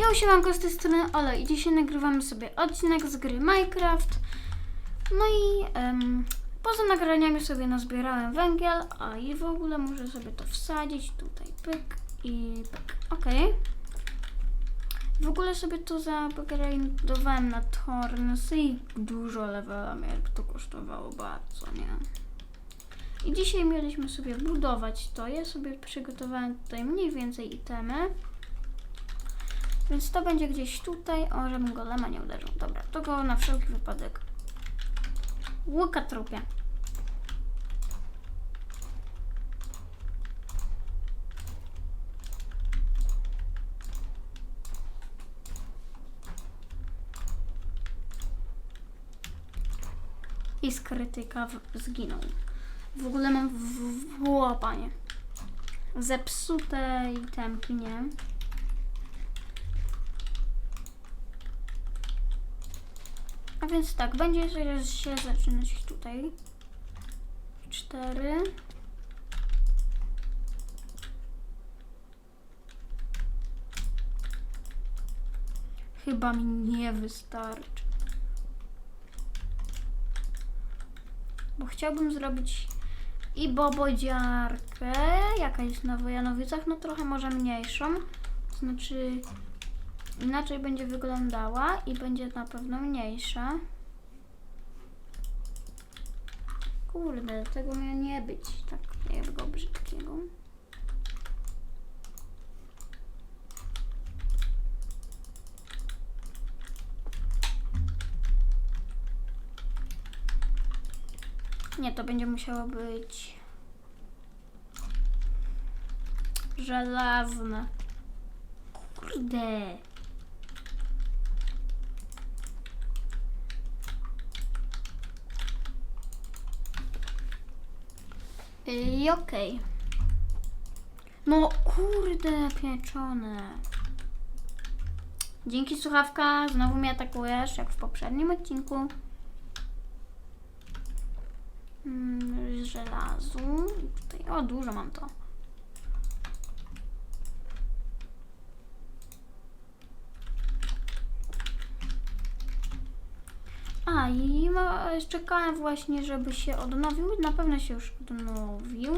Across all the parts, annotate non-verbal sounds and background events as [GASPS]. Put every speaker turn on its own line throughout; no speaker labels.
Ja usiemanko z tej strony Ola i dzisiaj nagrywamy sobie odcinek z gry Minecraft. No i poza nagraniami sobie nazbierałem węgiel, a i w ogóle muszę sobie to wsadzić. Tutaj pyk i pyk. Ok. W ogóle sobie to zaupgrade'owałem na Tornsy i dużo levelami, jak to kosztowało bardzo, nie? I dzisiaj mieliśmy sobie budować to. Ja sobie przygotowałem tutaj mniej więcej itemy. Więc to będzie gdzieś tutaj. O, żebym golema nie uderzył. Dobra, to go na wszelki wypadek. Łuka trupie. I z krytyka zginął. W ogóle mam w, w, w łapanie. Zepsute itemki, nie? Więc tak, będzie się zaczynać tutaj. Cztery. Chyba mi nie wystarczy. Bo chciałbym zrobić i bobodziarkę. Jaka jest na Wojanowicach? No trochę może mniejszą. Znaczy inaczej będzie wyglądała i będzie na pewno mniejsza. Kurde, tego miało nie być takiego brzydkiego. Nie, to będzie musiało być żelazne. Kurde. I okej. No kurde, pieczone. Dzięki słuchawka, znowu mnie atakujesz, jak w poprzednim odcinku. Mm, żelazu. Tutaj, o, dużo mam to. I czekałem właśnie, żeby się odnowił. Na pewno się już odnowił.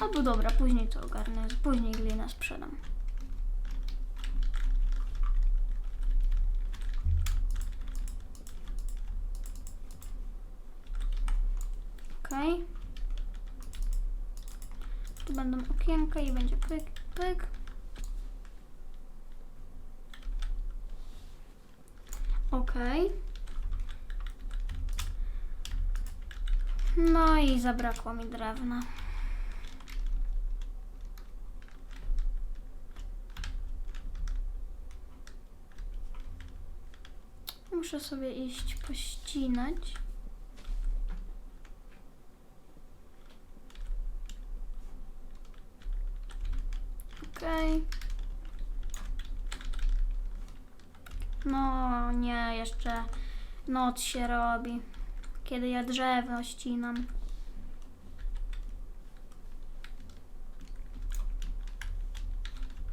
Albo dobra, później to ogarnę. Później glinę sprzedam. Okej. Tu będą okienka i będzie pyk, pyk. Okej. No i zabrakło mi drewna. Muszę sobie iść pościnać. Okej. No nie, jeszcze noc się robi. Kiedy ja drzewo ścinam.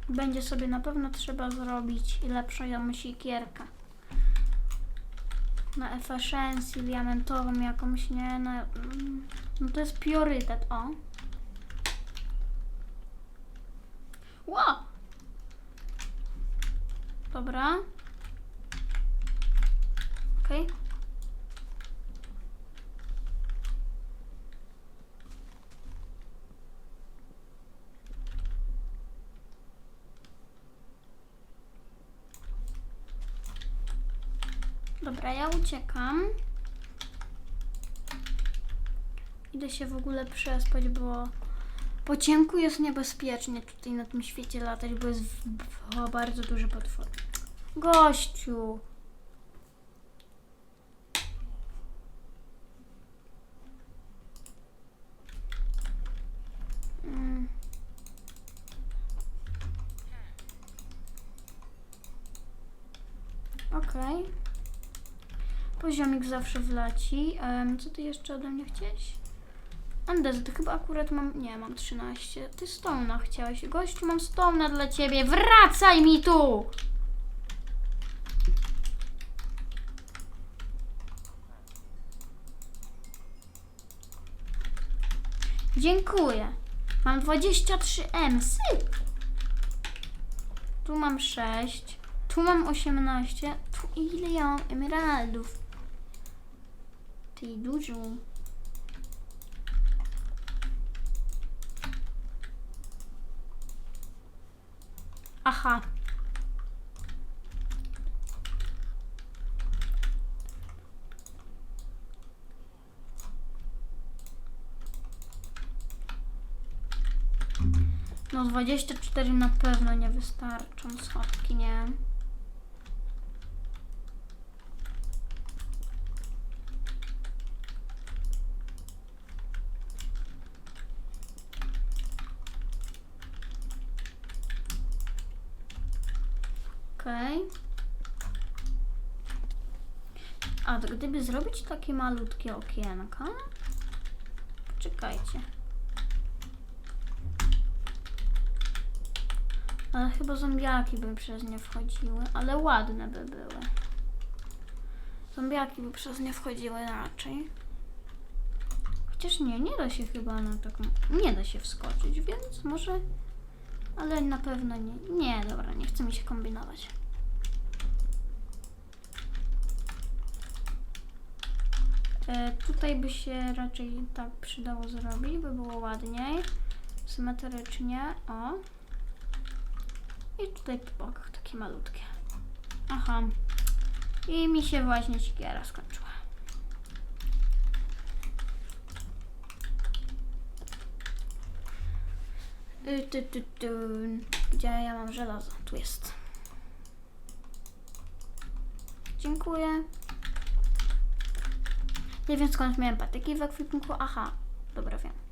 Będzie sobie na pewno trzeba zrobić lepszą sikierkę. Na efficiency diamentową jakąś, nie? Na, mm, no to jest priorytet, o. Ło! Dobra. Okej. Dobra, ja uciekam. Idę się w ogóle przespać, bo po ciemku jest niebezpiecznie tutaj na tym świecie latać, bo jest bardzo duży potwór. Gościu! Mm. Okej. Poziomik zawsze wleci. Em, co ty jeszcze ode mnie chciałeś? Andes, to chyba akurat mam... Nie, mam 13. Ty Stona chciałeś. Gościu, mam Stona dla ciebie. Wracaj mi tu! Dziękuję. Mam 23M. Syp. Tu mam 6. Tu mam 18. Tu ile ja mam emeraldów? Ty dużo. Aha. No 24 na pewno nie wystarczą schodki, nie? Okej. A to gdyby zrobić takie malutkie okienka? Poczekajcie. Ale chyba zombiaki by przez nie wchodziły, ale ładne by były. Zombiaki by przez nie wchodziły raczej. Chociaż nie, nie da się chyba na taką... Nie da się wskoczyć, więc może... Ale na pewno nie. Nie, dobra, nie chce mi się kombinować. E, tutaj by się raczej tak przydało zrobić, by było ładniej. Symetrycznie, o. I tutaj po bokach takie malutkie. Aha. I mi się właśnie siekiera skończyła. Y, ty. Gdzie ja mam żelazo? Tu jest. Dziękuję. Nie wiem skąd miałem patyki w ekwipunku. Aha, dobra wiem.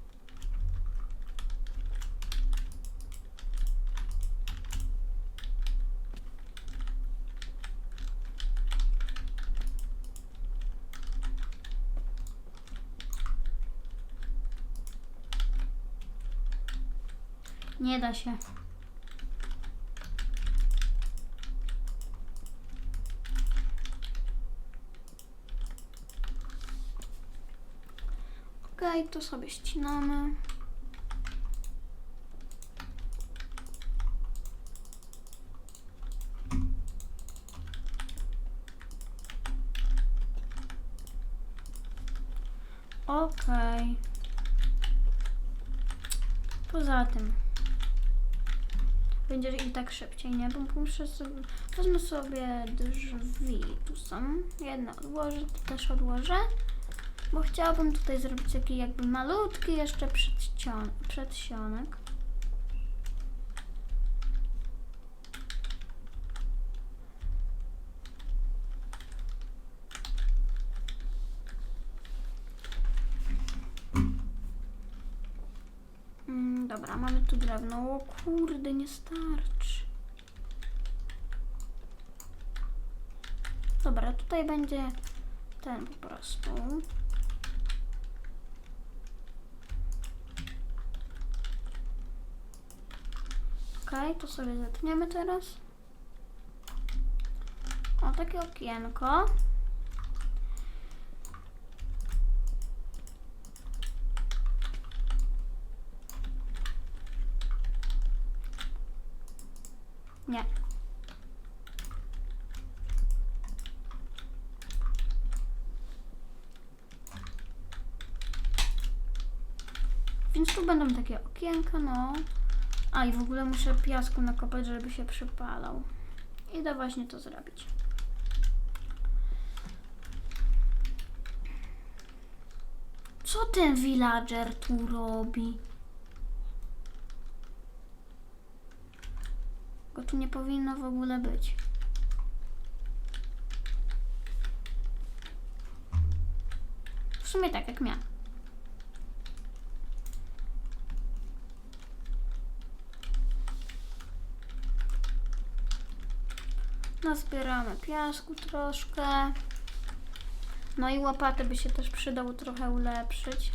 Nie da się. Okej, to sobie ścinamy. Okej. Poza tym będzie i szybciej, nie? Bo muszę sobie, wezmę sobie drzwi, tu są, jedno odłożę, to też odłożę, bo chciałabym tutaj zrobić taki jakby malutki jeszcze przedsionek. Mm, dobra, drewno. O kurde, nie starczy. Dobra, tutaj będzie ten po prostu. Okej, to sobie zetniemy teraz. O, takie okienko. Nie. Więc tu będą takie okienka, no. A i w ogóle muszę piasku nakopać, żeby się przypalał. Idę właśnie to zrobić. Co ten villager tu robi? Go tu nie powinno w ogóle być. W sumie tak jak miałem. Nazbieramy piasku troszkę. No i łopatę by się też przydało trochę ulepszyć.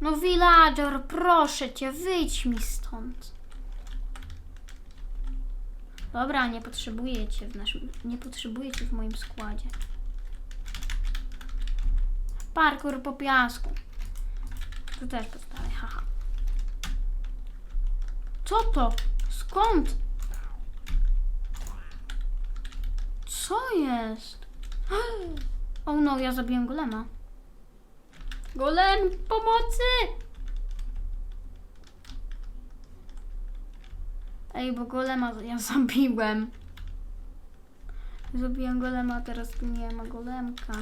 No villager, proszę cię, wyjdź mi stąd. Dobra, nie potrzebujecie w naszym, nie potrzebujecie w moim składzie. Parkour po piasku. Tu też postawię, haha. Co to? Skąd? Co jest? [GASPS] O no, ja zabiłem golema. Golem, pomocy! Ej, bo golema ja [LAUGHS] zabiłem. Zabiłem golema, teraz nie ma golemka.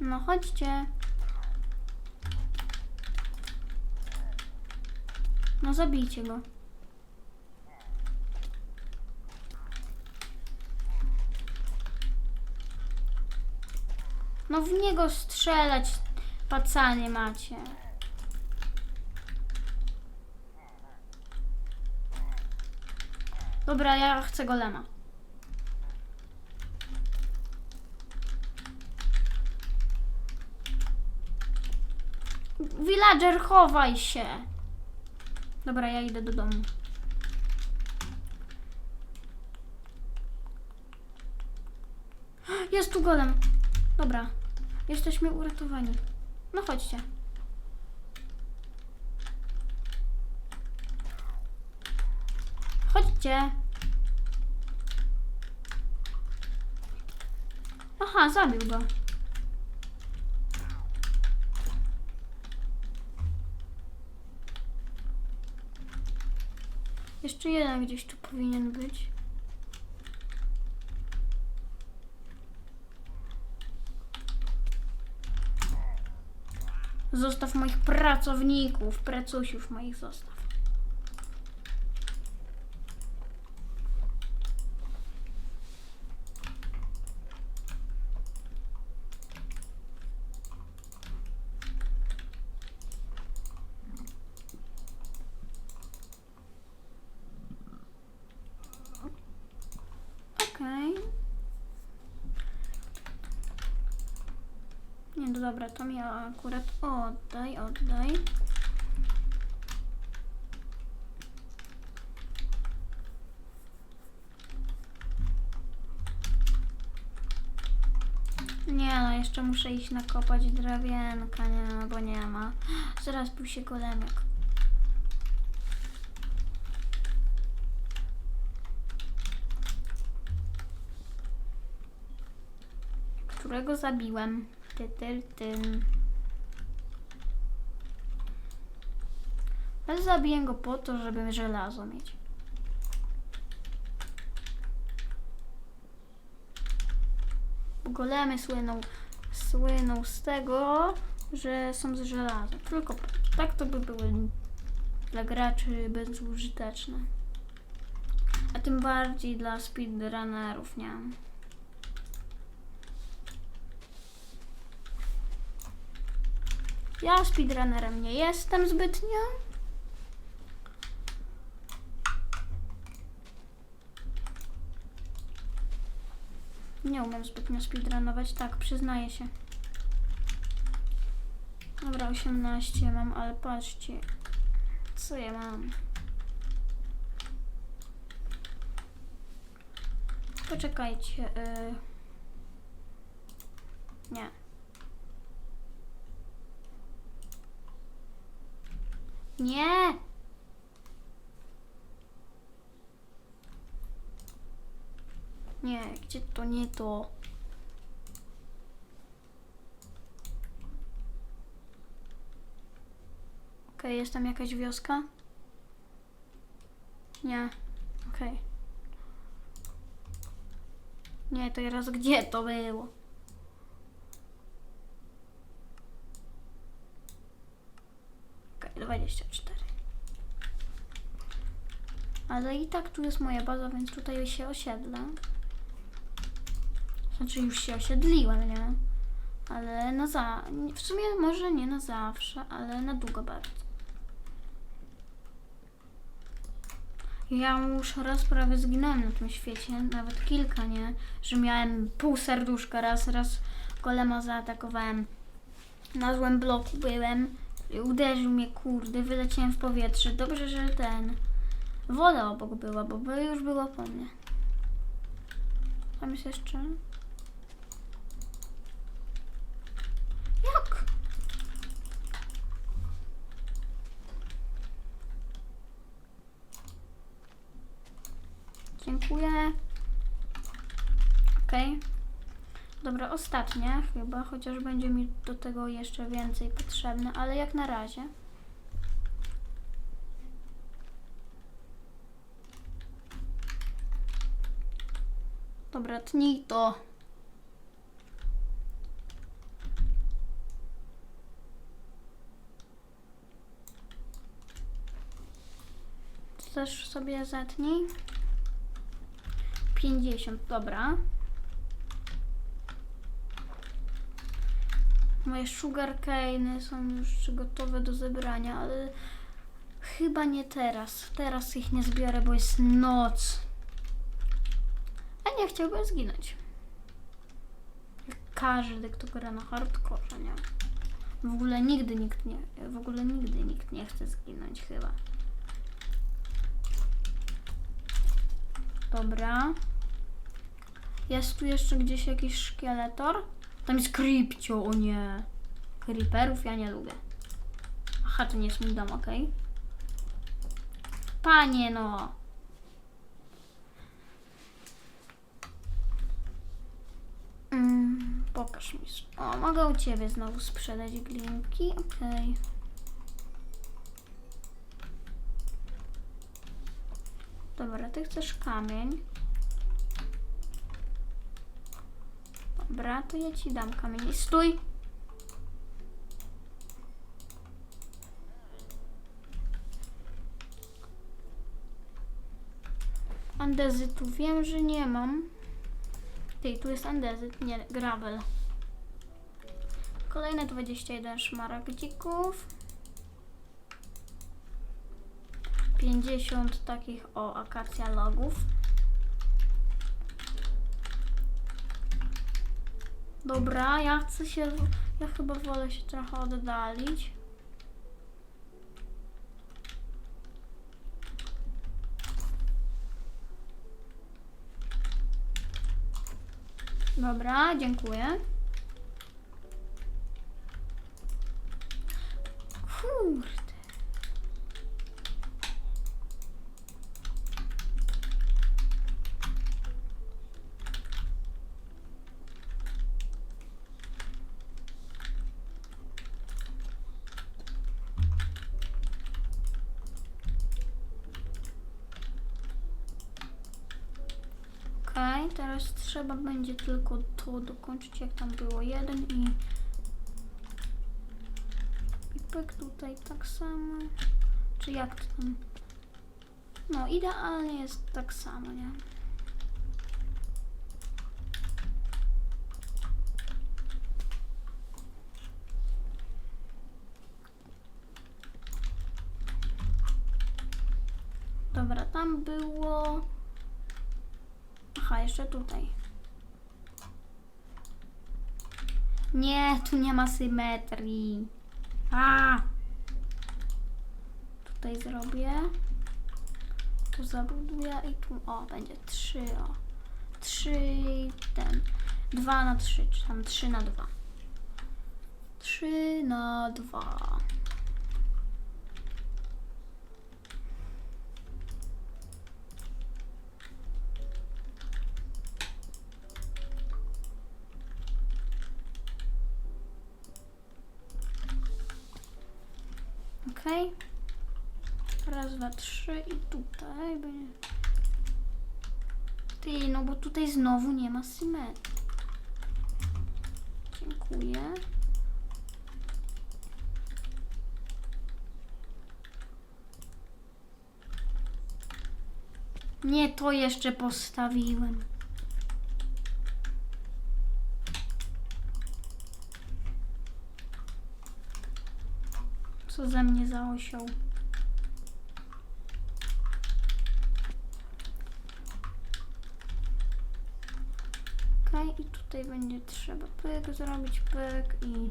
No chodźcie. No zabijcie go. No w niego strzelać, pacanie macie. Dobra, ja chcę golema. Villager, chowaj się. Dobra, ja idę do domu. [GASPS] Jest tu golem. Dobra, jesteśmy uratowani. No chodźcie. Chodźcie. Aha, zabił go. Jeszcze jeden gdzieś tu powinien być. Zostaw moich pracowników, pracusiów moich zostaw. Okej. Nie, no dobra, to mi akurat oddaj, oddaj. Nie no, jeszcze muszę iść nakopać drewienka, nie no, bo nie ma. [GASPS] Zaraz się golemek. Którego zabiłem. Ty, ty, ty. Ale zabiję go po to, żeby żelazo mieć. Golemy słyną, słyną z tego, że są z żelaza. Tylko tak to by były dla graczy bezużyteczne. A tym bardziej dla speedrunnerów, nie? Ja speedrunnerem nie jestem zbytnio. Nie umiem zbytnio speedrunować, tak, przyznaję się. Dobra, 18 mam, ale patrzcie, co ja mam. Poczekajcie. y. Nie. Nie! Nie, gdzie to nie to? Okej, jest tam jakaś wioska? Nie. Okej. Nie, to teraz gdzie to było? Okej, 24. Ale i tak tu jest moja baza, więc tutaj się osiedlę. Znaczy już się osiedliłem, nie? Ale na za... W sumie może nie na zawsze, ale na długo bardzo. Ja już raz prawie zginąłem na tym świecie, nawet kilka, nie? Że miałem pół serduszka, raz, raz golema zaatakowałem. Na złym bloku byłem uderzył mnie, kurde, wyleciałem w powietrze. Dobrze, że ten... Woda obok była, bo by już była po mnie. Tam jest jeszcze... Jak? Dziękuję. Okej. Dobra, ostatnie chyba, chociaż będzie mi do tego jeszcze więcej potrzebne, ale jak na razie. Dobra, tnij to. Też sobie zetnij. 50, dobra. Moje sugarcane'y są już gotowe do zebrania, ale chyba nie teraz. Teraz ich nie zbiorę, bo jest noc. A nie chciałbym zginąć. Jak Każdy, kto gra na hardcore, nie? W ogóle nigdy nikt nie, w ogóle nigdy nikt nie chce zginąć chyba. Dobra. Jest tu jeszcze gdzieś jakiś szkieletor? Tam jest krypcio, o nie. Creeperów ja nie lubię. Aha, to nie jest mój dom, okej. Panie no. Mm, pokaż mi. O, mogę u ciebie znowu sprzedać glinki, okej. Dobra, ty chcesz kamień. Dobra, to ja ci dam kamień. I Stój! Andezytu wiem, że nie mam. Ty, tu jest andezyt, nie, gravel. Kolejne 21 szmaragdzików. 50 takich o akacja logów. Dobra, ja chcę się. Ja chyba wolę się trochę oddalić. Dobra, dziękuję. Kurde. Okej, teraz trzeba będzie tylko to dokończyć, jak tam było jeden i... I pyk tutaj tak samo. Czy jak to tam? No, idealnie jest tak samo, nie? Dobra, tam było... Aha, jeszcze tutaj. Nie, tu nie ma symetrii. A! Tutaj zrobię. Tu zabuduję i tu, o, będzie trzy, o. Trzy, ten. Dwa na trzy, czy tam trzy na dwa. Trzy na dwa. Okej. Raz, dwa, trzy i tutaj będzie. Ty, no bo tutaj znowu nie ma symetrii. Dziękuję. Nie, to jeszcze postawiłem. Co ze mnie zaosioł? Okej, okay, i tutaj będzie trzeba pyk zrobić, pyk i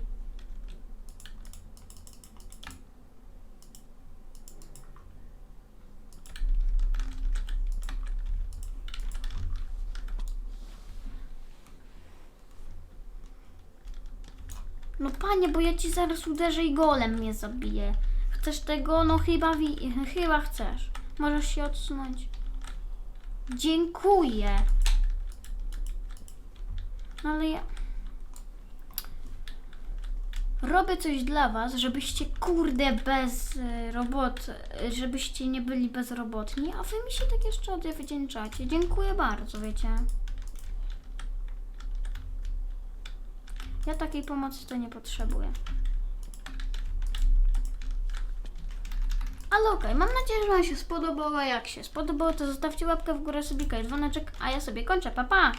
Panie, bo ja ci zaraz uderzę i golem mnie zabije. Chcesz tego? No chyba, wi- chyba chcesz. Możesz się odsunąć. Dziękuję. No ale ja... Robię coś dla was, żebyście kurde bez y, robot, y, żebyście nie byli bezrobotni, a wy mi się tak jeszcze odwdzięczacie. Dziękuję bardzo, wiecie. Ja takiej pomocy to nie potrzebuję. Ale okej, mam nadzieję, że Wam się spodobało. Jak się spodobało, to zostawcie łapkę w górę, subika i dzwoneczek, a ja sobie kończę. Pa, pa!